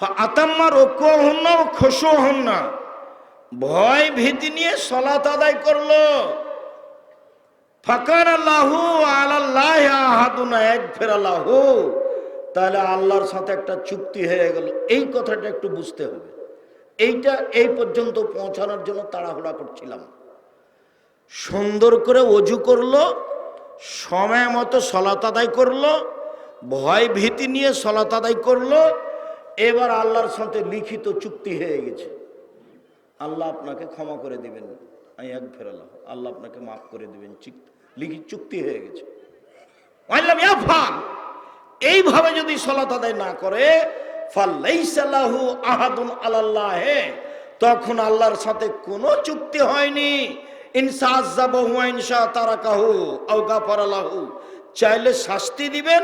আতাম্মা রোকো হন না ও খসো হন না ভয় ভীতি নিয়ে সলাত আদায় করল। ফাকার আল্লাহু আল্লাহ আহাদুনা, এক ফের আল্লাহু তাহলে আল্লাহর সাথে একটা চুক্তি হয়ে গেল। এই কথাটা একটু বুঝতে হবে। এইটা এই পর্যন্ত পৌঁছানোর জন্য তাড়াহুড়া করছিলাম। সুন্দর করে অজু করল, সময় মতো সলাত আদায় করল, ভয় ভীতি নিয়ে সলাত আদায় করল এবার আল্লাহর সাথে লিখিত চুক্তি হয়ে গেছে। আল্লাহ আপনাকে ক্ষমা করে দিবেন। আমি এক ফেরালাম আল্লাহ। আপনাকে মাফ করে দিবেন। লিখিত চুক্তি হয়ে গেছে। ইয়াফাল এইভাবে যদি সলাত আদায় না করে তখন আল্লাহর সাথে কোনো চুক্তি হয়নি। ইনসা চাইলে শাস্তি দিবেন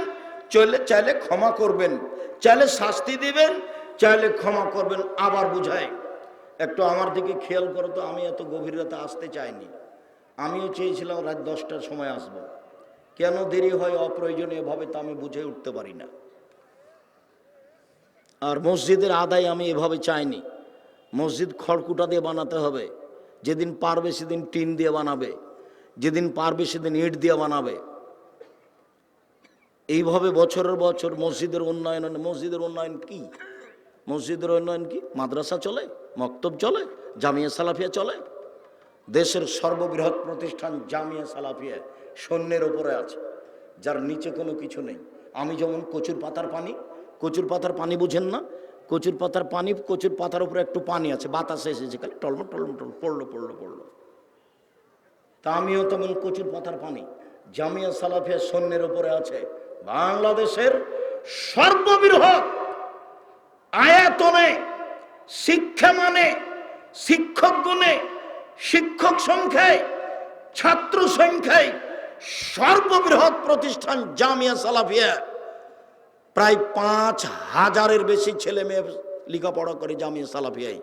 চাইলে ক্ষমা করবেন। চাইলে শাস্তি দিবেন, চাইলে ক্ষমা করবেন, আবার বুঝায় একটু আমার দিকে খেয়াল করো তো, আমি এত গভীর রাতে আসতে চাইনি। আমিও চেয়েছিলাম রাত দশটার সময় আসব। কেন দেরি হয় অপ্রয়োজনীয়ভাবে তা আমি বুঝে উঠতে পারি না। আর মসজিদের আদায় আমি এভাবে চাইনি। মসজিদ খড়কুটা দিয়ে বানাতে হবে। যেদিন পারবে সেদিন টিন দিয়ে বানাবে। যেদিন পারবে সেদিন ইট দিয়ে বানাবে। এইভাবে বছরের বছর মসজিদের উন্নয়ন মসজিদের উন্নয়ন কি? মসজিদের উন্নয়ন কি? মাদ্রাসা চলে, মক্তব চলে, জামিয়া সালাফিয়া চলে? দেশের সর্ববৃহৎ প্রতিষ্ঠান জামিয়া সালাফিয়া সৈন্যের ওপরে আছে, যার নিচে কোনো কিছু নেই। আমি যেমন কচুর পাতার পানি, কচুর পাতার পানি বুঝেন না? কচুর পাতার পানি, কচুর পাতার উপরে একটু পানি আছে, বাতাসে এসেছে, খালি টলম টলম টল পড়ল পড়ল পড়ল। তা আমিও তেমন কচুর পাতার পানি, জামিয়া সালাফিয়া সৈন্যের ওপরে আছে বাংলাদেশের সর্ববৃহৎ আয়াতনে শিক্ষা মানে শিক্ষক গুণে শিক্ষক সংখ্যায়, ছাত্র সংখ্যায় সর্ববৃহৎ প্রতিষ্ঠান জামিয়া সালাফিয়া। প্রায় পাঁচ হাজারের বেশি ছেলে মেয়ে লেখাপড়া করে জামিয়া সালাফিয়ায়।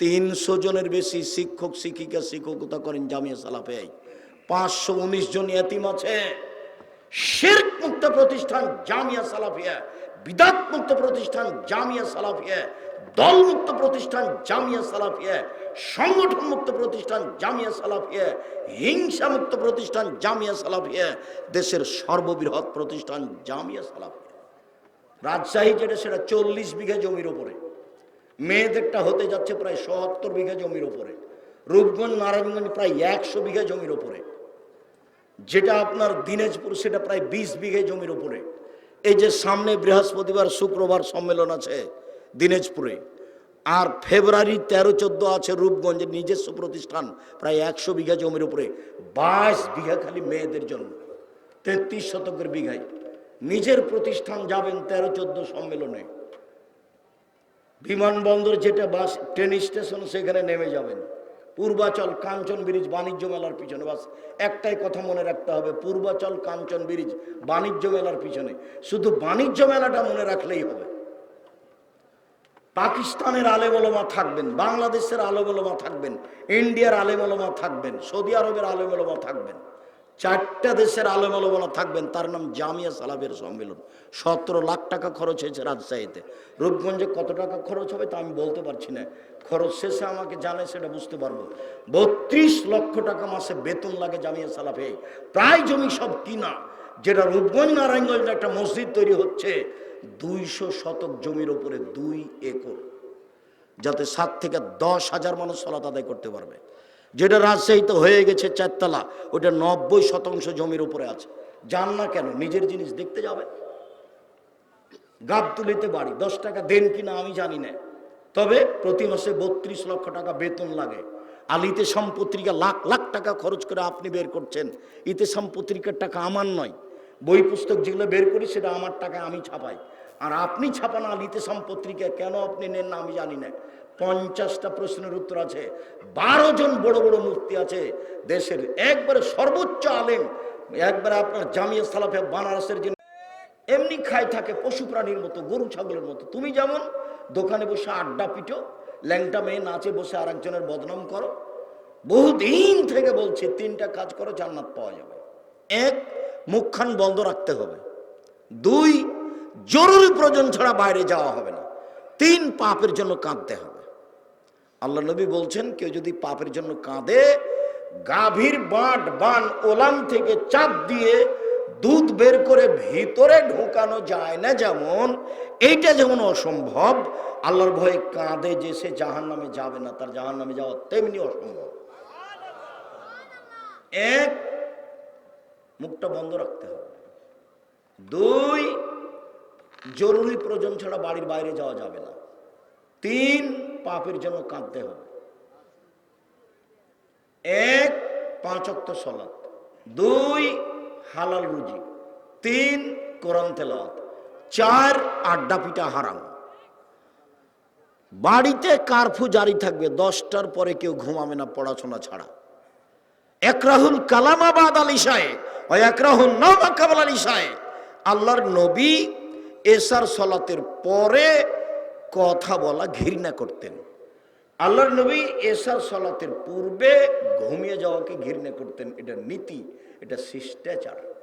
তিনশো জনের বেশি শিক্ষক, শিক্ষিকা, শিক্ষকতা করেন জামিয়া সালাফিয়ায়। পাঁচশো উনিশ জন এতিম আছে। শির্ক মুক্ত প্রতিষ্ঠান জামিয়া সালাফিয়া বিদাত মুক্ত প্রতিষ্ঠান জামিয়া সালাফিয়া দল মুক্ত প্রতিষ্ঠান জামিয়া সালাফিয়া সংগঠন মুক্ত প্রতিষ্ঠান জামিয়া সালাফিয়া হিংসা মুক্ত প্রতিষ্ঠান জামিয়া সালাফিয়া, দেশের সর্ববৃহৎ প্রতিষ্ঠান জামিয়া সালাফিয়া। রাজশাহী যেটা, সেটা চল্লিশ বিঘা জমির ওপরে মেয়েদেরটা হতে যাচ্ছে প্রায় সত্তর বিঘা জমির ওপরে রূপগঞ্জ, নারায়ণগঞ্জ প্রায় একশো বিঘা জমির ওপরে যেটা আপনার দিনাজপুর, সেটা প্রায় বিশ বিঘে জমির উপরে। এই যে সামনে বৃহস্পতিবার, শুক্রবার সম্মেলন আছে দিনাজপুরে, আর ফেব্রুয়ারি তেরো, চোদ্দ আছে রূপগঞ্জের নিজস্ব প্রতিষ্ঠান প্রায় একশো বিঘা জমির উপরে। বাইশ বিঘা খালি মেয়েদের জন্য, তেত্রিশ শতকের বিঘায়। নিজের প্রতিষ্ঠান যাবেন তেরো, চোদ্দ সম্মেলনে। বিমানবন্দর যেটা বাস ট্রেন স্টেশন সেখানে নেমে যাবেন। পূর্বাচল কাঞ্চন ব্রিজ বাণিজ্য মেলার পিছনে। বাস, একটাই কথা মনে রাখতে হবে, পূর্বাচল কাঞ্চন ব্রিজ বাণিজ্য মেলার পিছনে। শুধু বাণিজ্য মেলাটা মনে রাখলেই হবে। পাকিস্তানের আলেমলমা থাকবেন, বাংলাদেশের আলেমলমা থাকবেন, ইন্ডিয়ার আলেমলমা থাকবেন, সৌদি আরবের আলেমলমা থাকবেন। চারটা দেশের আলেমলমা থাকবেন, তার নাম জামিয়া সালাফের সম্মেলন। সতেরো লাখ টাকা খরচ হয়েছে রাজশাহীতে। রূপগঞ্জে কত টাকা খরচ হবে তা আমি বলতে পারছি না। খরচ শেষে আমাকে জানে সেটা বুঝতে পারব। বত্রিশ লক্ষ টাকা মাসে বেতন লাগে জামিয়া সালাফে। প্রায় জমি সব কিনা, যেটা রূপগঞ্জ নারায়ণগঞ্জ একটা মসজিদ তৈরি হচ্ছে, দুইশো শতক জমির ওপরে দুই একর, যাতে সাত থেকে দশ হাজার মানুষ সলাত আদায় করতে পারবে। যেটা রাজশাহীতে হয়ে গেছে চারতলা, ওটা নব্বই শতাংশ জমির উপরে আছে। যান না কেন, নিজের জিনিস দেখতে যাবে। গাবতুলিতে বাড়ি, দশ টাকা দেন কিনা আমি জানি না। তবে প্রতি মাসে বত্রিশ লক্ষ টাকা বেতন লাগে। আর ইতেসাম পত্রিকা লাখ লাখ টাকা খরচ করে আপনি বের করছেন। ইতে পত্রিকার টাকা আমার নয়। বই পুস্তক যেগুলো বের করি, সেটা আমার টাকা আমি ছাপাই। আর আপনি ছাপান আল ইতেসাম পত্রিকা কেন আপনি নেন না আমি জানি না। পঞ্চাশটা প্রশ্নের উত্তর আছে বারো জন বড় বড় মূর্তি আছে, দেশের একবারে সর্বোচ্চ আলেম, একবারে আপনার জামিয়া সালাফে বানারসের যে এমনি খায় থাকে পশু প্রাণীর মতো, গরু ছাগলের মতো। তুমি যেমন দোকানে বসে আড্ডা পিটো, ল্যাংটা মেয়ে নাচে বসে আর একজনের বদনাম করো, বহুদিন থেকে বলছে, তিনটা কাজ করো, জান্নাত পাওয়া যাবে। এক, মুখখান বন্ধ রাখতে হবে। দুই, জরুরি প্রয়োজন ছাড়া বাইরে যাওয়া হবে না। তিন, পাপের জন্য কাঁদতে হবে। আল্লাহ নবী বলছেন, কেউ যদি পাপের জন্য কাঁদে, গাভীর বাঁট বান ওলান থেকে চাপ দিয়ে দুধ বের করে ভিতরে ঢোকানো যায় না যেমন, এইটা যেমন অসম্ভব, আল্লাহর ভয়ে কাঁদে যে সে জাহান নামে যাবে না, তার জাহান নামে যাওয়া তেমনি অসম্ভব। এক, মুখটা বন্ধ রাখতে হবে। দুই, জরুরি প্রয়োজন ছাড়া বাড়ির বাইরে যাওয়া যাবে না। তিন পাপের জন্য কাঁদতে হবে। এক, পাঁচ অক্ত সলাৎ দুই, হালাল রুজি। তিন, কোরআন তেলাওয়াত। চার, আড্ডা পিটা হারাম। বাড়িতে কারফু জারি থাকবে, দশটার পরে কেউ ঘুমাবে না পড়াশোনা ছাড়া। একরাহুল কালামাবাদ আল ইসায় ও একরাহুল নামা কাবাল আল ইসায় আল্লাহর নবী এসার সলাতের পরে কথা বলা ঘৃণা করতেন। আল্লাহর নবী এসার সলাতের পূর্বে ঘুমিয়ে যাওয়াকে ঘৃণা করতেন। এটা নীতি, এটা শিষ্টাচার।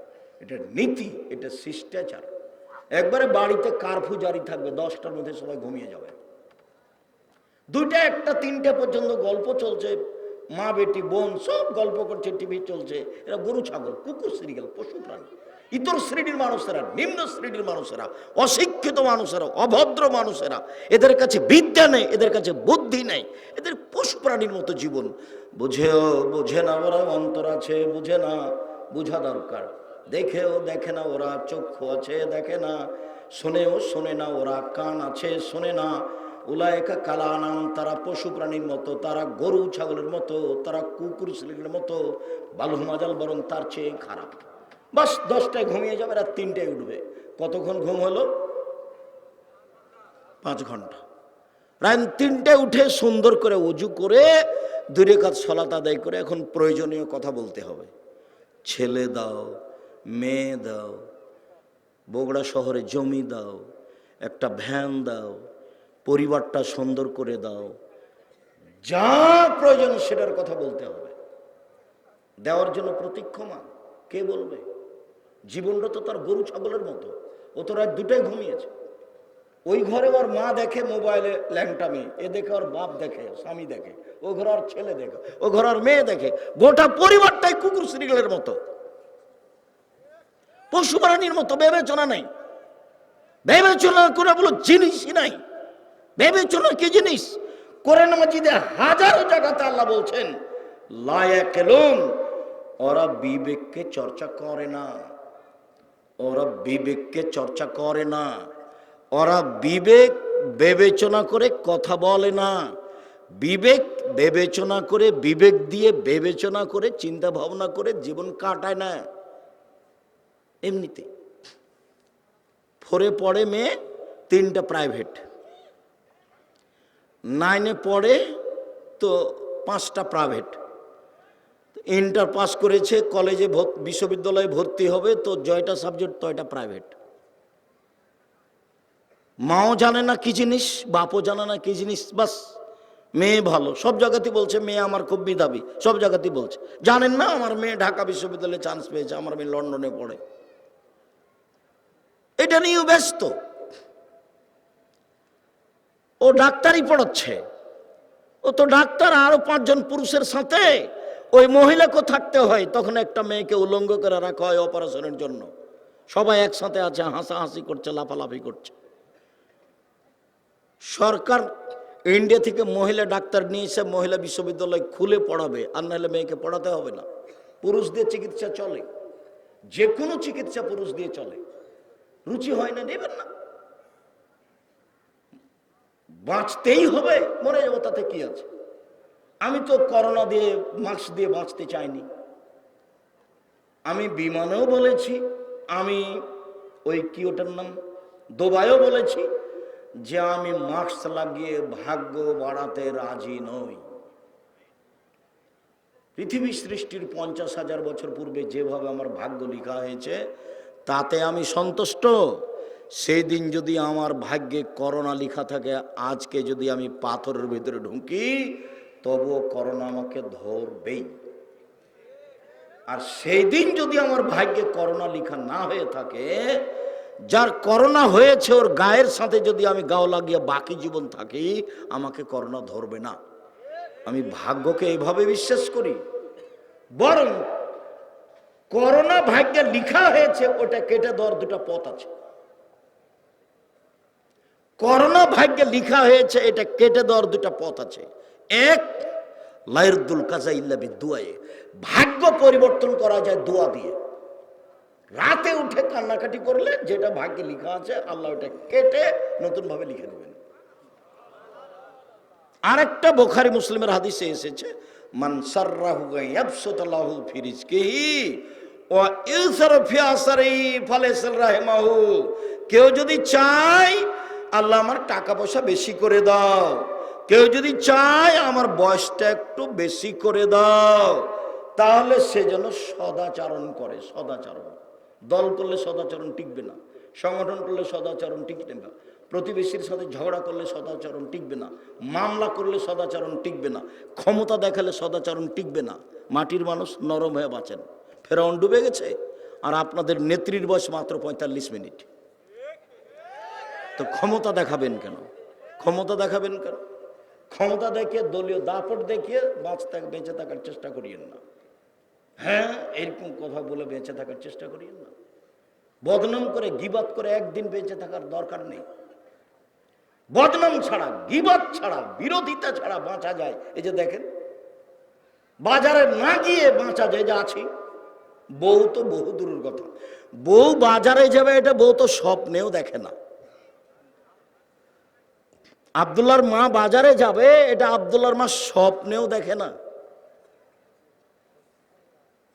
এটা নীতি, এটা শিষ্টাচার। একবারে বাড়িতে কারফু জারি থাকবে, দশটার মধ্যে সবাই ঘুমিয়ে যাবে। দুইটা, একটা, তিনটে পর্যন্ত গল্প চলছে। মা, বেটি, বোন সব গল্প করছে, টিভি চলছে। এরা গরু, ছাগল, কুকুর, সিরিয়াল, পশু, প্রাণী। ইতর শ্রেণির মানুষেরা, নিম্ন শ্রেণির মানুষেরা, অশিক্ষিত মানুষেরা, অভদ্র মানুষেরা, এদের কাছে বিদ্যা নেই, এদের কাছে বুদ্ধি নেই, এদের পশু প্রাণীর মতো জীবন। বুঝেও, বুঝে না ওরা অন্তর আছে, বুঝে না, বুঝা দরকার। দেখেও দেখে না ওরা, চক্ষু আছে, দেখে না। শোনেও শোনে না ওরা, কান আছে, শোনে না। ওলা একা উলায়কা কালানাম, তারা পশু প্রাণীর মতো, তারা গরু, ছাগলের মতো, তারা কুকুর শ্রেণির মতো বালুমাজাল বরং তার চেয়ে খারাপ। বাস দশটায় ঘুমিয়ে যাবে, রাত তিনটায় উঠবে। কতক্ষণ ঘুম হলো? পাঁচ ঘণ্টা। রাত তিনটায় উঠে সুন্দর করে উজু করে দূরে কাজ সলাত আদায় করে এখন প্রয়োজনীয় কথা বলতে হবে। ছেলে দাও, মেয়ে দাও, বগুড়া শহরে জমি দাও, একটা ভ্যান দাও, পরিবারটা সুন্দর করে দাও। যা প্রয়োজন সেটার কথা বলতে হবে। দেওয়ার জন্য প্রতীক্ষমান। কে বলবে? জীবনটা তো তার গরু ছাগলের মতো। ও তো রাত দুটাই ঘুমিয়েছে। ওই ঘরে ওর মা দেখে মোবাইলে ল্যাংটামি, এ দেখে ওর বাপ দেখে স্বামী দেখে, ও ঘরে ওর ছেলে দেখে, ও ঘরে ওর মেয়ে দেখে, গোটা পরিবারটাই কুকুর শ্রীগলের মতো। পশু প্রাণীর মতো, বিবেচনা নেই। বিবেচনা করে বলো, জিনিসই নাই। বিবেচনা কি জিনিস? কোরআন মাজিদে হাজারো জায়গাতে আল্লাহ বলছেন লায়াকেলুন ওরা বিবেককে চর্চা করে না। ওরা বিবেককে চর্চা করে না। ওরা বিবেক বিবেচনা করে কথা বলে না। বিবেক বিবেচনা করে, বিবেক দিয়ে বিবেচনা করে, চিন্তা ভাবনা করে জীবন কাটায় না। এমনিতে। ফোরে পড়ে মেয়ে, তিনটা প্রাইভেট নাইনে পড়ে তো পাঁচটা প্রাইভেট ইন্টার পাস করেছে, কলেজে বিশ্ববিদ্যালয়ে ভর্তি হবে, তো জয়টা সাবজেক্ট, তয়টা প্রাইভেট। মাও জানে না কি জিনিস, বাপও জানে না কি জিনিস, বাস, মেয়ে ভালো। সব জায়গাতেই বলছে, মেয়ে আমার খুব বিধাবী সব জায়গাতেই বলছে। জানেন না, আমার মেয়ে ঢাকা বিশ্ববিদ্যালয়ে চান্স পেয়েছে, আমার মেয়ে লন্ডনে পড়ে। এটা নিয়েও ব্যস্ত। ও ডাক্তারই পড়াচ্ছে। ও তো ডাক্তার, আরও পাঁচজন পুরুষের সাথে। ওই মহিলাকেও থাকতে হয়, তখন একটা মেয়েকে উলঙ্গ করে রাখা হয় অপারেশনের জন্য। সবাই একসাথে আছে, হাসাহাসি করছে, লাফালাফি করছে। সরকার ইন্ডিয়া থেকে মহিলা ডাক্তার নিয়ে এসে মহিলা বিশ্ববিদ্যালয় খুলে পড়াবে, আর নাহলে মেয়েকে পড়াতে হবে না। পুরুষ দিয়ে চিকিৎসা চলে যে কোনো চিকিৎসা পুরুষ দিয়ে চলে। রুচি হয় না, নেবেন না। বাঁচতেই হবে, মরে যাব, তাতে কি আছে? আমি তো করোনা দিয়ে, মাস্ক দিয়ে বাঁচতে চাইনি। আমি বিমানেও বলেছি, আমি ওই কি ওটার নাম দোবায়ও বলেছি যে আমি মাস্ক লাগিয়ে ভাগ্য বাড়াতে রাজি নই। পৃথিবী সৃষ্টির পঞ্চাশ হাজার বছর পূর্বে যেভাবে আমার ভাগ্য লেখা হয়েছে, তাতে আমি সন্তুষ্ট। সেই দিন যদি আমার ভাগ্যে করোনা লেখা থাকে, আজকে যদি আমি পাথরের ভিতরে ঢুকি তবুও করোনা আমাকে ধরবেই। আর সেই দিন যদি আমার ভাগ্যে করোনা লেখা না হয়ে থাকে, যার করোনা হয়েছে ওর গায়ের সাথে যদি আমি গাও লাগিয়ে বাকি জীবন থাকি, আমাকে করোনা ধরবে না। আমি ভাগ্যকে এইভাবে বিশ্বাস করি। বরং করোনা ভাগ্যে লিখা হয়েছে, ওটা কেটে দেওয়ার দুটো পথ আছে। করোনা ভাগ্যে লিখা হয়েছে, এটা কেটে দেওয়ার দুটো পথ আছে। এক লাইরুদ্দুল কাজা ইল্লা বিদুয়ায়ে ভাগ্য পরিবর্তন করা যায় দোয়া দিয়ে। রাতে উঠে কান্নাকাটি করলে যেটা ভাগ্যে লেখা আছে, আল্লাহ ওটা কেটে নতুন ভাবে লিখে দেবেন আরেকটা বোখারি মুসলিমের হাদিসে এসেছে কেউ যদি চায়, আল্লাহ আমার টাকা পয়সা বেশি করে দাও। কেউ যদি চায় আমার বয়সটা একটু বেশি করে দাও, তাহলে সে যেন সদাচরণ করে, সদাচরণ। দল করলে সদাচরণ টিকবে না, সংগঠন করলে সদাচরণ টিকবে না, প্রতিবেশীর সাথে ঝগড়া করলে সদাচরণ টিকবে না, মামলা করলে সদাচরণ টিকবে না, ক্ষমতা দেখালে সদাচরণ টিকবে না, মাটির মানুষ নরম হয়ে বাঁচেন। ফেরাউন ডুবে গেছে, আর আপনাদের নেত্রীর বয়স মাত্র পঁয়তাল্লিশ মিনিট। তো ক্ষমতা দেখাবেন কেন? ক্ষমতা দেখাবেন কেন? ক্ষমতা দেখে দলীয় দাপট দেখিয়ে বাঁচতে, বেঁচে থাকার চেষ্টা করিয়েন না। হ্যাঁ এরকম কথা বলে বেঁচে থাকার চেষ্টা করিয়েন না। বদনাম করে গিবাত করে একদিন বেঁচে থাকার দরকার নেই। বদনাম ছাড়া গিবাত ছাড়া, বিরোধিতা ছাড়া বাঁচা যায়। এই যে দেখেন, বাজারে না গিয়ে বাঁচা যায় যে আছি। বউ তো বহু দূরের কথা। বউ বাজারে যাবে, এটা বউ তো স্বপ্নেও দেখে না। আবদুল্লার মা বাজারে যাবে, এটা আবদুল্লার মা স্বপ্নেও দেখে না।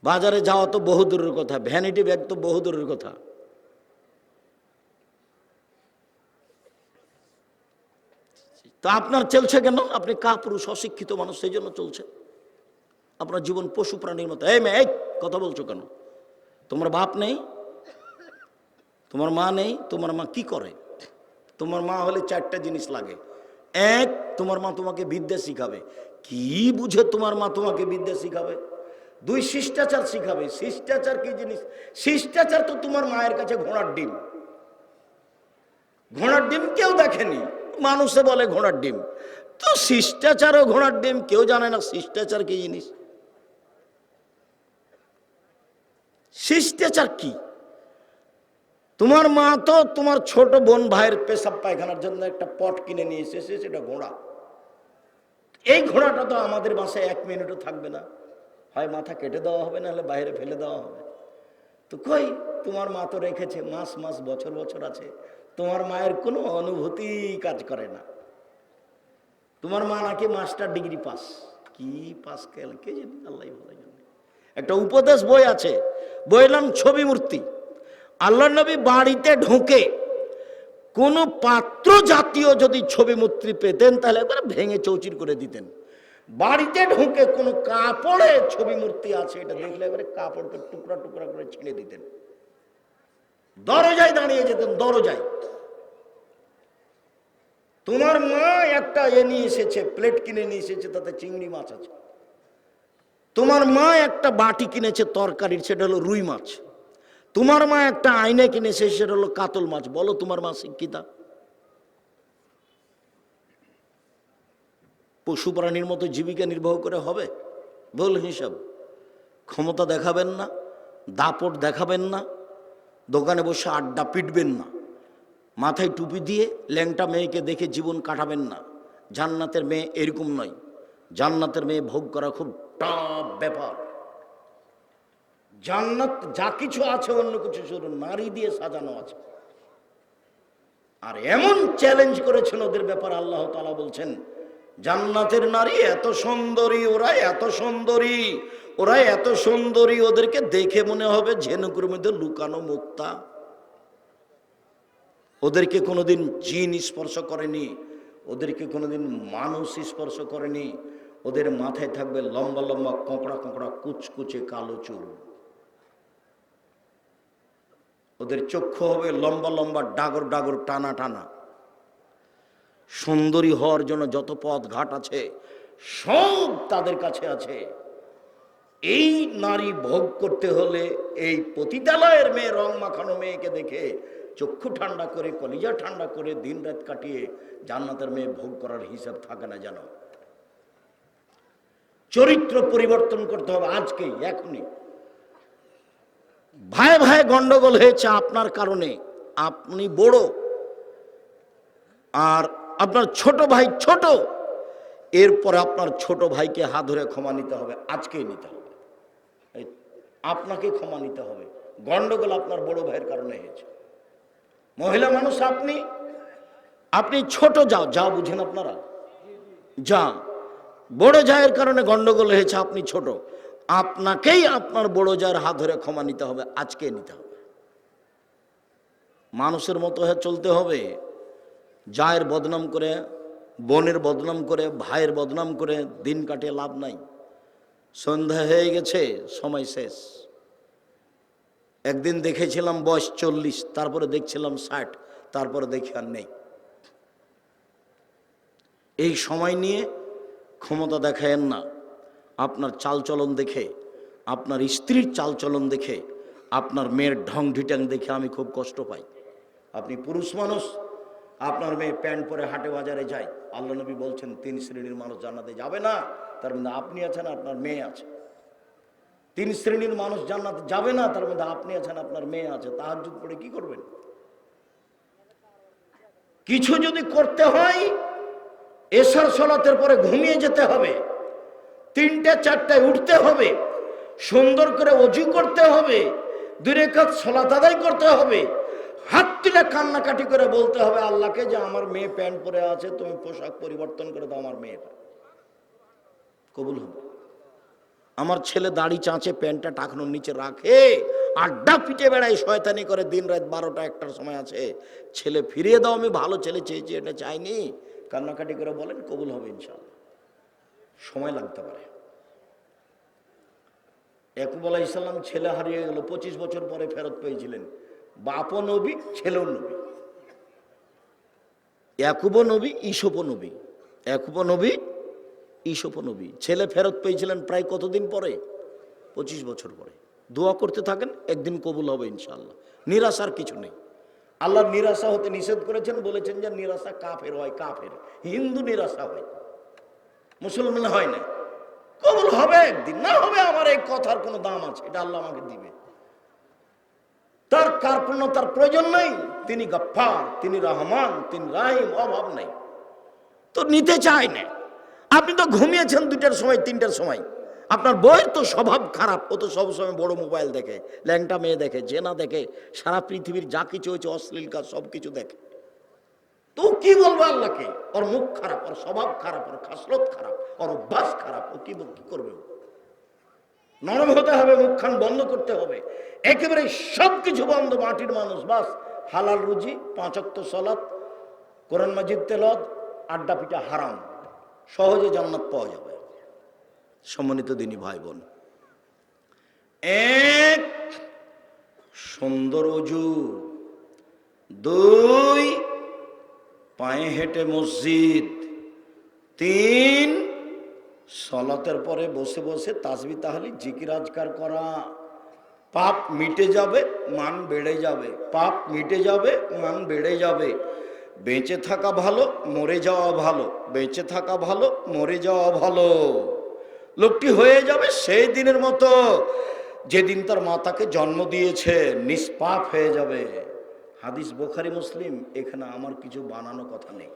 বাজারে যাওয়া তো বহু দূরের কথা ভ্যানিটি ব্যাগ তো বহু দূরের কথা। তো আপনার চলছে কেন? আপনি কাপুরুষ, অশিক্ষিত মানুষ, সেই জন্য চলছে। আপনার জীবন পশু প্রাণীর মতো। এই মেয়ে কথা বলছো কেন? তোমার বাপ নেই, তোমার মা নেই, তোমার মা কি করে? তোমার মা হলে চারটা জিনিস লাগে। এক, তোমার মা তোমাকে বিদ্যা শিখাবে। কি বুঝে তোমার মা তোমাকে বিদ্যা শিখাবে? দুই, শিষ্টাচার শিখাবে। শিষ্টাচার কি জিনিস? শিষ্টাচার তো তোমার মায়ের কাছে ঘোড়ার ডিম। ঘোড়ার ডিম কেউ দেখেনি। মানুষে বলে ঘোড়ার ডিম। তো শিষ্টাচার ও ঘোড়ার ডিম কেউ জানে না শিষ্টাচার কি জিনিস? শিষ্টাচার কি? তোমার মা তো তোমার ছোট বোন ভাইয়ের পেশাব পায়খানার জন্য একটা পট কিনে নিয়ে এসেছে সেটা ঘোড়া। এই ঘোড়াটা তো আমাদের বাসায় এক মিনিটও থাকবে না। হয় মাথা কেটে দেওয়া হবে, নাহলে বাইরে ফেলে দেওয়া হবে। তো কই, তোমার মা তো রেখেছে, মাস মাস, বছর বছর আছে। তোমার মায়ের কোনো অনুভূতি কাজ করে না। তোমার মা নাকি মাস্টার ডিগ্রি পাস। কি পাস কে জানি আল্লাহ ভালো জানে। একটা উপদেশ বই আছে, বইয়ের নাম ছবি মূর্তি। আল্লাহ নবী বাড়িতে ঢুকে কোন পাত্র জাতীয় যদি ছবি মূর্তি পেতেন, তাহলে একবার ভেঙে চৌচির করে দিতেন। বাড়িতে ঢুকে কোন কাপড়ে ছবি মূর্তি আছে, এটা দেখলে একবারে কাপড়কে টুকরা টুকরা করে ছিঁড়ে দিতেন। দরজায় দাঁড়িয়ে যেতেন, দরজায়। তোমার মা একটা এ নিয়ে এসেছে, প্লেট কিনে নিয়ে এসেছে, তাতে চিংড়ি মাছ আছে। তোমার মা একটা বাটি কিনেছে তরকারির, সেটা হলো রুই মাছ। তোমার মা একটা আইনে কিনেছে সেটা হলো কাতল মাছ। বলো তোমার মা শিক্ষিতা? পশু প্রাণীর মতো জীবিকা নির্বাহ করে হবে? ভুল হিসাব। ক্ষমতা দেখাবেন না, দাপট দেখাবেন না, দোকানে বসে আড্ডা পিটবেন না, মাথায় টুপি দিয়ে ল্যাংটা মেয়েকে দেখে জীবন কাটাবেন না। জান্নাতের মেয়ে এরকম নয়। জান্নাতের মেয়ে ভোগ করা খুব টাফ ব্যাপার। জান্নাত যা কিছু আছে, অন্য কিছু শুধু নারী দিয়ে সাজানো আছে। আর এমন চ্যালেঞ্জ করেছেন ওদের ব্যাপার আল্লাহ তালা বলছেন, জান্নাতের নারী এত সুন্দরী ওরা এত সুন্দরী ওরা এত সুন্দরী, ওদেরকে দেখে মনে হবে ঝেনুকুর মধ্যে লুকানো মুক্তা। ওদেরকে কোনোদিন জিন স্পর্শ করেনি, ওদেরকে কোনোদিন মানুষ স্পর্শ করেনি, ওদের মাথায় থাকবে লম্বা লম্বা কোঁকড়া কোঁকড়া কুচকুচে কালো চুল। ওদের চক্ষু হবে লম্বা লম্বা, ডাগর ডাগর, টানা টানা। সুন্দরী হওয়ার জন্য যত পথ ঘাট আছে, সব তাদের কাছে আছে। এই নারী ভোগ করতে হলে এই পতিতালয়ের মেয়ে, রং মাখানো মেয়েকে দেখে চক্ষু ঠান্ডা করে, কলিজা ঠান্ডা করে দিন রাত কাটিয়ে জান্নাতের মেয়ে ভোগ করার হিসাব থাকে না যেন চরিত্র পরিবর্তন করতে হবে আজকেই, এখনই। ভাই ভাই গন্ডগোল হয়েছে আপনার কারণে। আপনি বড়। আর আপনার ছোট ভাই ছোট। এরপরে আপনার ছোট ভাইকে হাত ধরে ক্ষমা নিতে হবে, আজকেই নিতে হবে। আপনাকে ক্ষমা নিতে হবে। গন্ডগোল আপনার বড় ভাইয়ের কারণে হয়েছে। মহিলা মানুষ, আপনি আপনি ছোট, যাও, যা বুঝেন আপনারা। যা, বড় জায়ের কারণে গন্ডগোল হয়েছে, আপনি ছোট। আপনাকেই আপনার বড় যার হাত ধরে ক্ষমা নিতে হবে, আজকে নিতে হবে। মানুষের মতো হয়ে চলতে হবে, জায়ের বদনাম করে, বোনের বদনাম করে, ভাইয়ের বদনাম করে দিন কাটিয়ে লাভ নাই। সন্ধ্যা হয়ে গেছে, সময় শেষ। একদিন দেখেছিলাম বয়স চল্লিশ, তারপরে দেখছিলাম ষাট, তারপরে দেখি আর নেই। এই সময় নিয়ে ক্ষমতা দেখায়েন না। আপনার চালচলন দেখে, আপনার স্ত্রীর চালচলন দেখে, আপনার মেয়ের ঢং ঢিটাং দেখে আমি খুব কষ্ট পাই। আপনি পুরুষ মানুষ, আপনার মেয়ে প্যান্ট পরে হাটে বাজারে যায়, আল্লাহ নবী বলছেন, তিন শ্রেণির মানুষ জান্নাতে যাবে না, তার মধ্যে আপনি আছেন, আপনার মেয়ে আছে। তিন শ্রেণির মানুষ জান্নাতে যাবে না, তার মধ্যে আপনি আছেন, আপনার মেয়ে আছে তাহাজুদ পড়ে কি করবেন? কিছু যদি করতে হয়, এসার সলাতের পরে ঘুমিয়ে যেতে হবে। তিনটে চারটায় উঠতে হবে, সুন্দর করে অজু করতে হবে দূরে কাজ সলাত আদায় করতে হবে, হাত তুলে কান্নাকাটি করে বলতে হবে, আল্লাহকে যে আমার মেয়ে প্যান্ট পরে আছে, তুমি পোশাক পরিবর্তন করে দাও আমার মেয়েটা। কবুল হবে। আমার ছেলে দাড়ি চাঁচে, প্যান্টটা টাকানোর নিচে রাখে, আড্ডা পিটে বেড়ায়, শয়তানি করে দিন রাত বারোটা, একটার সময় আছে। ছেলে ফিরিয়ে দাও, আমি ভালো ছেলে চেয়েছি এটা চাইনি। কান্নাকাটি করে বলেন, কবুল হবে ইনশাল্লাহ সময় লাগতে পারে। একুব আলাহ ইসলাম ছেলে হারিয়ে গেল, পঁচিশ বছর পরে ফেরত পেয়েছিলেন। বাপও নবী, ছেলেও নবী। একুব নবী ঈশপ নবী। একুব নবী ঈশপ নবী। ছেলে ফেরত পেয়েছিলেন প্রায় কতদিন পরে? পঁচিশ বছর পরে। দোয়া করতে থাকেন, একদিন কবুল হবে ইনশাল্লাহ নিরাশার কিছু নেই। আল্লাহ নিরাশা হতে নিষেধ করেছেন, বলেছেন যে নিরাশা কাফের হয়, কাফের। হিন্দু নিরাশা হয়। মুসলমান হয় না। কবুল হবে একদিন, না হবে আমার এই কথার কোনো দাম আছে, এটা আল্লাহ আমাকে দিবে। তার কার্পণ্যতার প্রয়োজন নেই, তিনি গফ্ফার, তিনি রহমান, তিনি রাহিম, অভাব নেই। তো নিতে চায় না। আপনি তো ঘুমিয়েছেন দুটার সময়, তিনটার সময়। আপনার বইয়ের তো স্বভাব খারাপ, ও তো সবসময় বড় মোবাইল দেখে, ল্যাংটা মেয়ে দেখে, জেনা দেখে, সারা পৃথিবীর যা কিছু হয়েছে, অশ্লীল কাজ সব কিছু দেখে। তো কি বলব আল্লাহকে? ওর মুখ খারাপ, ওর স্বভাব খারাপ, ওর খাসরত খারাপ, ওর অভ্যাস খারাপ, ও কি কি করবে নরম হতে হবে, মুখখান বন্ধ করতে হবে। একেবারে সব কিছু বন্ধ, মাটির মানুষ, বাস। হালাল রুজি পাঁচক্ত সলাৎ কোরআন মাজিদ তেলত আড্ডা পিঠা হারাম। সহজে জান্নাত পাওয়া যাবে। সম্মানিত দিনী ভাই বোন এক সুন্দর অজু দুই পায়ে হেঁটে মসজিদ। তিন, সলাতের পরে বসে বসে তাসবি তাহলে জিকির আজকার করা। পাপ মিটে যাবে, মান বেড়ে যাবে। পাপ মিটে যাবে, মান বেড়ে যাবে। বেঁচে থাকা ভালো, মরে যাওয়া ভালো। বেঁচে থাকা ভালো, মরে যাওয়া ভালো। লোকটি হয়ে যাবে সেই দিনের মতো। যেদিন তার মাতাকে জন্ম দিয়েছে, নিষ্পাপ হয়ে যাবে। হাদিস বোখারি মুসলিম, এখানে আমার কিছু বানানো কথা নেই।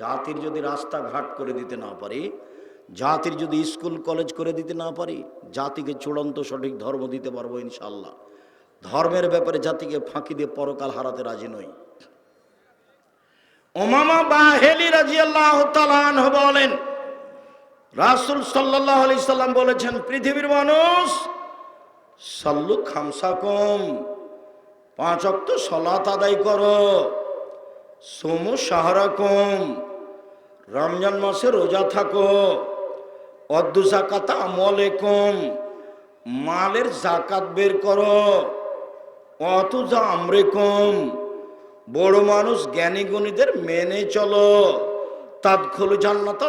জাতির যদি রাস্তাঘাট করে দিতে না পারি, জাতির যদি স্কুল, কলেজ করে দিতে না পারি, জাতিকে চূড়ান্ত সঠিক ধর্ম দিতে পারব ইনশাল্লাহ ধর্মের ব্যাপারে জাতিকে ফাঁকি দিয়ে পরকাল হারাতে রাজি নই। ওমামা বাহেলি রাজিয়াল্লাহ তালান বলেন, রাসুল সাল্লাহ আলি সাল্লাম বলেছেন, পৃথিবীর মানুষ সাল্লু খামসা কম পাঁচ অক্ত সলাত আদায় করো। সোমু সাহারা কম রমজান মাসে রোজা থাকো। অদ্দু জাকাত আমলে কম মালের জাকাত বের করো। অত যা আমরে কম বড় মানুষ জ্ঞানী গুণীদের মেনে চলো। তাৎখলু জান্নাত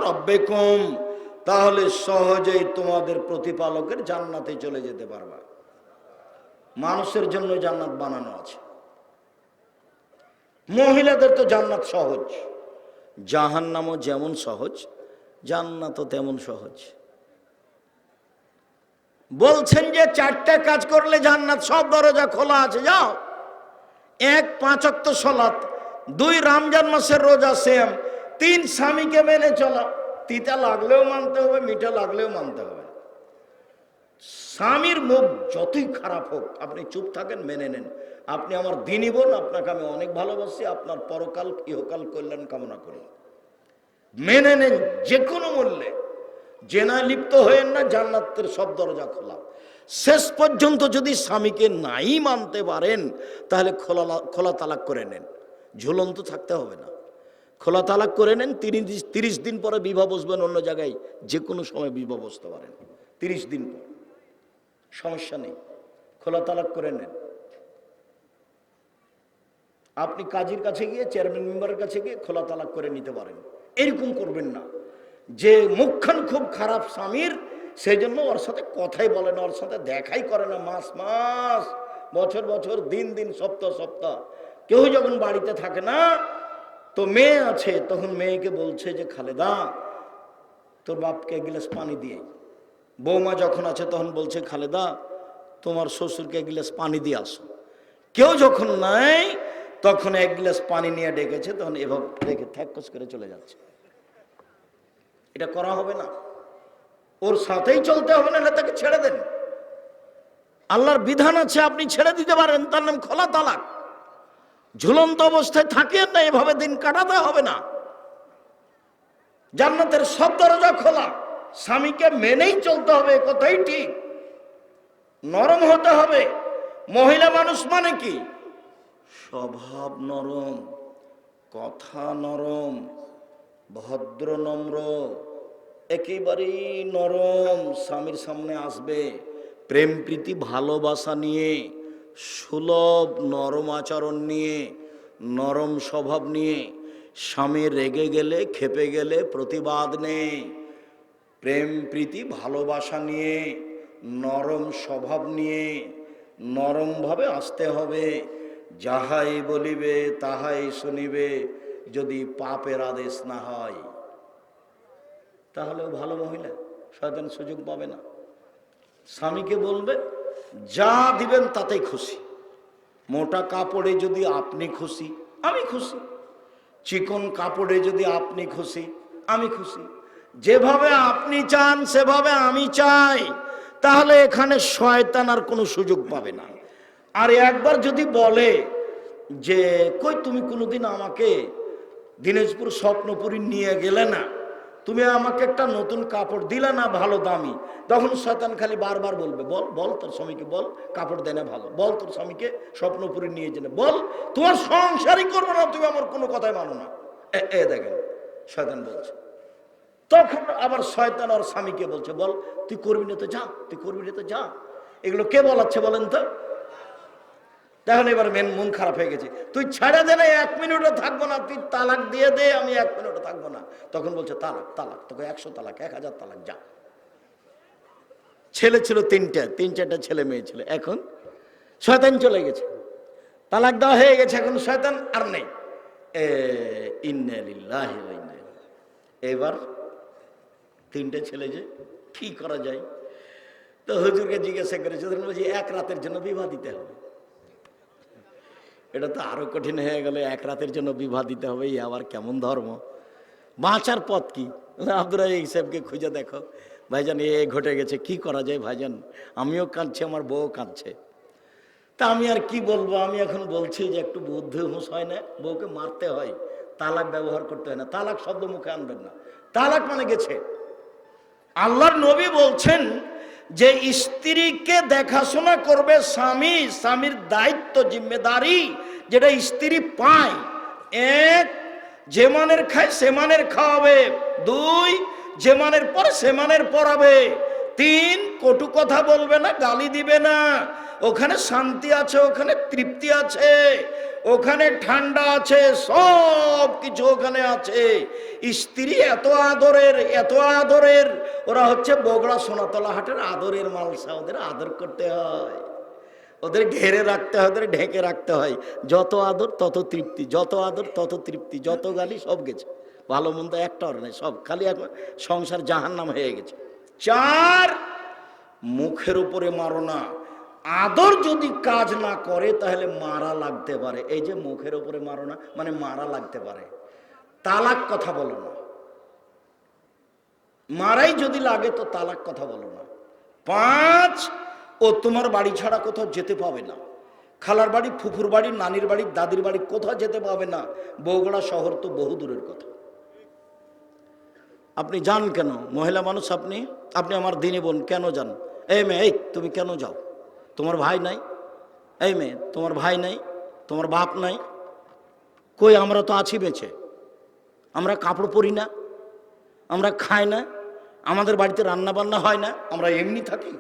কম তাহলে সহজেই তোমাদের প্রতিপালকের জান্নাতে চলে যেতে পারবা। মানুষের জন্য জান্নাত বানানো আছে। মহিলাদের তো জান্নাত সহজ। জাহান্নামও যেমন সহজ, জান্নাতও তেমন সহজ। বলছেন যে চারটা কাজ করলে জান্নাত সব দরজা খোলা আছে, যাও। এক পাঁচক্ত সলাত, দুই, রমজান মাসের রোজা, সেম। তিন, স্বামীকে মেনে চলা। তিতা লাগলেও মানতে হবে, মিঠা লাগলেও মানতে হবে। স্বামীর মুখ যতই খারাপ হোক, আপনি চুপ থাকেন, মেনে নেন। আপনি আমার দিনই বোন, আপনাকে আমি অনেক ভালোবাসি, আপনার পরকাল, ইহকাল কল্যাণ কামনা করি। মেনে নেন যে কোনো মূল্যে। জেনায় লিপ্ত হয়েন না, জান্নাতের সব দরজা খোলা। শেষ পর্যন্ত যদি স্বামীকে নাই মানতে পারেন, তাহলে খোলা খোলা তালাক করে নেন। ঝুলন্ত থাকতে হবে না। খোলা তালাক করে নেন, তিরিশ তিরিশ দিন পরে বিবাহ বসবেন অন্য জায়গায় যে কোনো সময় বিবাহ বসতে পারেন। তিরিশ দিন পর। সমস্যা নেই। খোলা তালাক করে নেন। আপনি কাজীর কাছে গিয়ে, চেয়ারম্যান মেম্বারের কাছে গিয়ে খোলা তালাক করে নিতে পারেন। এরকম করবেন না। যে মুখখান খুব খারাপ স্বামীর সেই জন্য ওর সাথে কথাই বলে না, ওর সাথে দেখাই করে না মাস মাস, বছর বছর, দিন দিন, সপ্তাহ সপ্তাহ। কেউ যখন বাড়িতে থাকে না, তো মেয়ে আছে, তখন মেয়েকে বলছে যে, খালেদা, তোর বাপকে গিলাস পানি দিয়ে বৌমা যখন আছে তখন বলছে, খালেদা, তোমার শ্বশুরকে এক গিলাস পানি দিয়ে আসো। কেউ যখন নাই, তখন এক গ্লাস পানি নিয়ে ডেকেছে, তখন এভাবে রেখে থ্যাকস করে চলে যাচ্ছে। এটা করা হবে না। ওর সাথেই চলতে হবে না তাকে ছেড়ে দেন। আল্লাহর বিধান আছে, আপনি ছেড়ে দিতে পারেন, তার নাম খোলা তালাক। ঝুলন্ত অবস্থায় থাকেন না, এভাবে দিন কাটাতে হবে না। জান্নাতের সব দরজা খোলা। স্বামীকে মেনেই চলতে হবে কথাই ঠিক। নরম হতে হবে। মহিলা মানুষ মানে কি? স্বভাব নরম, কথা নরম, ভদ্র নম্র, একেবারেই নরম স্বামীর সামনে আসবে। প্রেম প্রীতি ভালোবাসা নিয়ে, সুলভ নরম আচরণ নিয়ে, নরম স্বভাব নিয়ে, স্বামী রেগে গেলে, খেপে গেলে প্রতিবাদ নেই। প্রেম প্রীতি, ভালোবাসা নিয়ে, নরম স্বভাব নিয়ে, নরমভাবে আসতে হবে। যাহাই বলিবে, তাহাই শুনিবে, যদি পাপের আদেশ না হয়। তাহলেও ভালো মহিলা, শয়তান সুযোগ পাবে না। স্বামীকে বলবে, যা দিবেন তাতেই খুশি। মোটা কাপড়ে যদি আপনি খুশি, আমি খুশি। চিকন কাপড়ে যদি আপনি খুশি, আমি খুশি। যেভাবে আপনি চান, সেভাবে আমি চাই, তাহলে এখানে শয়তান আর কোনো সুযোগ পাবে না। আর একবার যদি বলে যে, কই তুমি কোনোদিন আমাকে দিনাজপুর স্বপ্নপুরী নিয়ে গেলে না? তুমি আমাকে একটা নতুন কাপড় দিলে না ভালো দামি? তখন শয়তান খালি বারবার বলবে, বল বল তোর স্বামীকে, বল, কাপড় দেয় না ভালো। বল তোর স্বামীকে স্বপ্নপুরী নিয়ে যেতে। বল, তোমার সংসারই করব না, তুমি আমার কোনো কথাই মানো না। এ দেখেন, শয়তান বলছে। তখন আবার শয়তান আর স্বামীকে বলছে, বল, তুই করবি না তো যা, তুই করবি না তো যা। এগুলো কে বলাচ্ছে বলেন তো? তখন এবার মেন মন খারাপ হয়ে গেছে। তুই ছেড়ে দে না, এক মিনিটও থাকব না, তুই তালাক দিয়ে দে, আমি এক মিনিটও থাকব না। তখন বলছে, তালাক তালাক, তোকে একশো তালাক, এক হাজার তালাক, যা। ছেলে ছিল তিনটা, তিন চারটা ছেলে মেয়ে ছিল। এখন শয়তান চলে গেছে। তালাক দেওয়া হয়ে গেছে, এখন শয়তান আর নেই। এ এবার তিনটে ছেলে যে, কি করা যায়? তো হুজুরকে জিজ্ঞাসা করেছে বলছি, এক রাতের জন্য বিবাহ দিতে হবে। এটা তো আরও কঠিন হয়ে গেল, এক রাতের জন্য বিবাহ দিতে হবে এই আবার কেমন ধর্ম? বাঁচার পথ কি? আব্দুল সাহেবকে খুঁজে দেখো। ভাইজান, এ ঘটে গেছে, কি করা যায় ভাইজান? আমিও কাঁদছি, আমার বউ কাঁদছে। তা আমি আর কি বলব? আমি এখন বলছি যে, একটু বুদ্ধি হুঁশ হয় না, বউকে মারতে হয়। তালাক ব্যবহার করতে হয় না। তালাক শব্দ মুখে আনবেন না। তালাক মানে গেছে। আল্লাহর নবী বলছেন যে স্ত্রীকে দেখাশোনা করবে স্বামী, স্বামীর দায়িত্ব, জিম্মেদারি যেটা স্ত্রী পায়। এক, যে মানের খায় সে মানের খাওয়াবে। দুই, যে মানের পরে সে মানের পড়াবে। তিন, কটু কথা বলবে না, গালি দিবে না। ওখানে শান্তি আছে, ওখানে তৃপ্তি আছে। ওখানে ঠান্ডা আছে, সব কিছু ওখানে আছে। স্ত্রী এত আদরের এত আদরের, ওরা হচ্ছে বগড়া সোনাতলা হাটের আদরের মালসা ওদের আদর করতে হয়। ওদের ঘেরে রাখতে হয়, ওদের ঢেকে রাখতে হয়। যত আদর, তত তৃপ্তি, যত আদর, তত তৃপ্তি, যত গালি, সব গেছে। ভালো মন্দ একটা আর নেই, সব খালি এখন সংসার জাহান্নাম হয়ে গেছে। চার, মুখের উপরে মারো না। আদর যদি কাজ না করে, তাহলে মারা লাগতে পারে। এই যে মুখের উপরে মারো না মানে মারা লাগতে পারে। তালাক কথা বলো না। মারাই যদি লাগে, তো তালাক কথা বলো না। পাঁচ, ও তোমার বাড়ি ছাড়া কোথাও যেতে পাবে না। খালার বাড়ি, ফুফুর বাড়ি, নানির বাড়ি, দাদির বাড়ি কোথাও যেতে পাবে না। বগুড়া শহর তো বহু দূরের কথা। আপনি যান কেন? মহিলা মানুষ আপনি? আপনি আমার দিনে বোন, কেন যান? এই মেয়ে, এই, তুমি কেন যাও? তোমার ভাই নাই? এই মেয়ে, তোমার ভাই নাই, তোমার বাপ নাই। কই আমরা তো আছি বেঁচে? আমরা কাপড় পরি না, আমরা খাই না, আমাদের বাড়িতে রান্না বান্না হয় না, আমরা এমনি থাকি।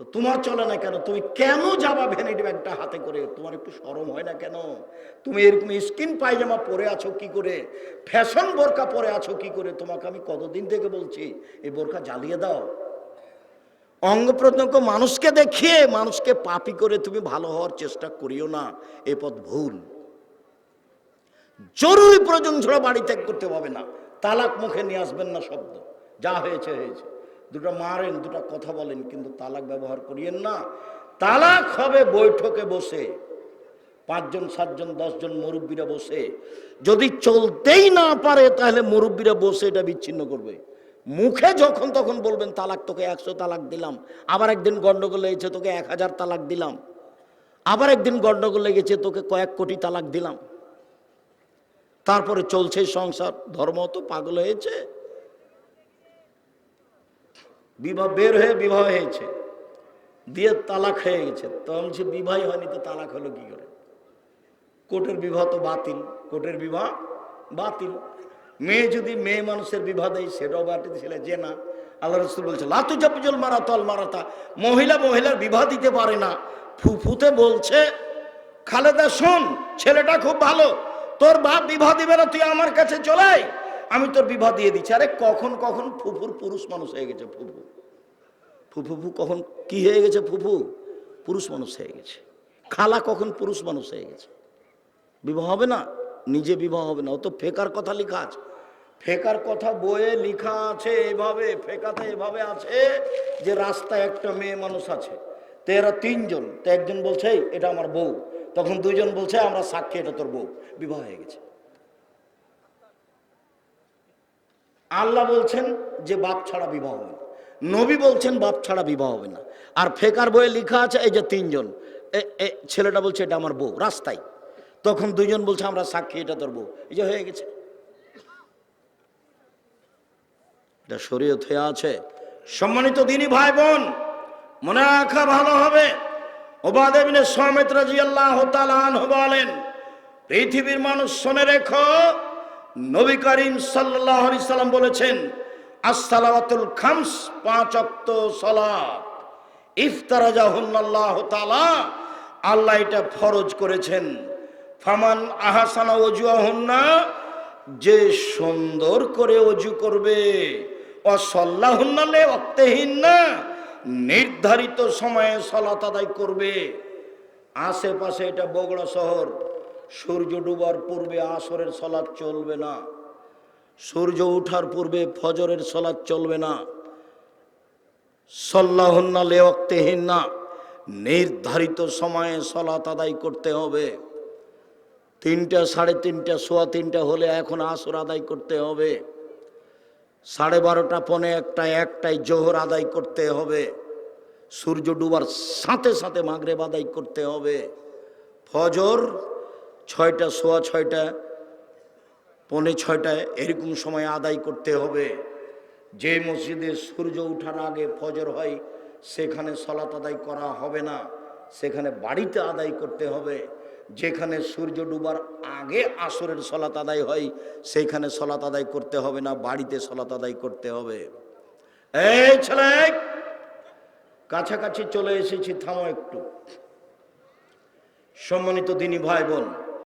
তো তোমার চলে না কেন? তুমি কেন যাবা ভ্যানিটি ব্যাগটা হাতে করে তোমার একটু সরম হয় না কেন? তুমি এরকম স্কিন পায়জামা পরে আছো কি করে? ফ্যাশন বোরকা পরে আছো কি করে? তোমাকে আমি কতদিন থেকে বলছি, এই বোরকা জ্বালিয়ে দাও। অঙ্গ প্রত্যঙ্গ মানুষকে দেখিয়ে মানুষকে পাপি করে তুমি ভালো হওয়ার চেষ্টা করিও না, এ পথ ভুল। জরুরি প্রয়োজন ছাড়া বাড়ি ত্যাগ করতে হবে না, তালাক মুখে নিয়ে আসবেন না শব্দ। যা হয়েছে হয়েছে। দুটো মারেন, দুটো কথা বলেন, কিন্তু তালাক ব্যবহার করিয়েন না। তালাক হবে বৈঠকে বসে, পাঁচজন, সাতজন, দশজন মুরব্বীরা বসে। যদি চলতেই না পারে, তাহলে মুরব্বীরা বসে এটা বিচ্ছিন্ন করবে। মুখে যখন তখন বলবেন, তালাক তোকে একশো তালাক দিলাম। আবার একদিন গন্ডগোল লেগেছে, তোকে এক হাজার তালাক দিলাম। আবার একদিন গন্ডগোল লেগেছে, তোকে কয়েক কোটি তালাক দিলাম। তারপরে চলছে সংসার, ধর্ম তো পাগল হয়েছে। বিবাহ বের হয়ে বিবাহ হয়েছে, দিয়ে তালাক হয়ে গেছে। তখন বলছি, বিবাহ হয়নি তো তালাক হলো কি করে? কোর্টের বিবাহ তো বাতিল, কোর্টের বিবাহ বাতিল। মেয়ে যদি মেয়ে মানুষের বিবাহ দেয় সেটাও বাতিল ছিল, যে না। আল্লাহ রসুল বলছে লাতু জাপিজল মারা তল মারাতা। মহিলা মহিলার বিবাহ দিতে পারে না। ফুফুতে বলছে, খালেদা, শোন, ছেলেটা খুব ভালো। তোর বাপ বিবাহ দিবে না, তুই আমার কাছে চলে আয়। আমি তোর বিবাহ দিয়ে দিচ্ছি। আরে কখন কখন ফুফুর পুরুষ মানুষ হয়ে গেছে ফুফু। ফুফু ফু কখন কি হয়ে গেছে ফুফু? পুরুষ মানুষ হয়ে গেছে। খালা কখন পুরুষ মানুষ হয়ে গেছে? বিবাহ হবে না? নিজে বিবাহ হবে না। ও তো ফেকার কথা লেখা আছে। ফেকার কথা বইয়ে লেখা আছে, এভাবে, ফেকাতে এভাবে আছে যে রাস্তায় একটা মেয়ে মানুষ আছে। তো এরা তিনজন, তো একজন বলছে এটা আমার বউ। তখন দুইজন বলছে, আমরা সাক্ষী, এটা তোর বউ। বিবাহ হয়ে গেছে। আল্লাহ বলছেন যে, বাপ ছাড়া বিবাহ হবে না। নবী বলছেন, বাপ ছাড়া বিবাহ হবে না। আর ফেকার বইয়ে লেখা আছে, এই যে তিনজন। ছেলেটা বলছে, এটা আমার বউ। রাস্তায়। তখন দুইজন বলছে, আমরা সাক্ষী, এটা তোর বউ। এই যে হয়ে গেছে। এটা শরীয়ত হয়ে আছে। সম্মানিত দিনী ভাই বোন মনে রাখা ভালো হবে। ওবাদেবিনে সমেত রাজি আল্লাহ বলেন, পৃথিবীর মানুষ শোনে রেখো, নবী করিম সাল্লাহ সাল্লাম বলেছেন, আসসালাওয়াতুল খামস পাঁচ অক্ত সলাত। ইফতারাজা হুল্লাহ তালা আল্লাহ এটা ফরজ করেছেন। ফামান আহাসানা অজুয়া হুন্না যে সুন্দর করে অজু করবে না নির্ধারিত সময়ে সলাত আদায় করবে। আশেপাশে এটা বগুড়া শহর, সূর্য ডুবার পূর্বে আসরের সলাৎ চলবে না, সূর্য ওঠার পূর্বে ফজরের সলাৎ চলবে না। সল্লাহন্না লেওয়াক্তেহীন না নির্ধারিত সময়ে সলাত আদায় করতে হবে। তিনটা, সাড়ে তিনটা, সোয়া তিনটা হলে এখন আসর আদায় করতে হবে। সাড়ে বারোটা পনে একটা একটাই জোহর আদায় করতে হবে। সূর্য ডুবার সাথে সাথে মাগরেব আদায় করতে হবে। ফজর ছয়টা, সোয়া ছয়টা, পৌনে ছয়টায় এরকম সময় আদায় করতে হবে। যে মসজিদে সূর্য ওঠার আগে ফজর হয়, সেখানে সলাত আদায় করা হবে না। সেখানে বাড়িতে আদায় করতে হবে। যেখানে সূর্য ডুবার আগে আসরের সলাত আদায় হয়, সেইখানে সলাত আদায় করতে হবে না, বাড়িতে সলাত আদায় করতে হবে। এই ছেলে, কাছাকাছি চলে এসেছি, থামো একটু। সম্মানিত দিনী ভাই বোন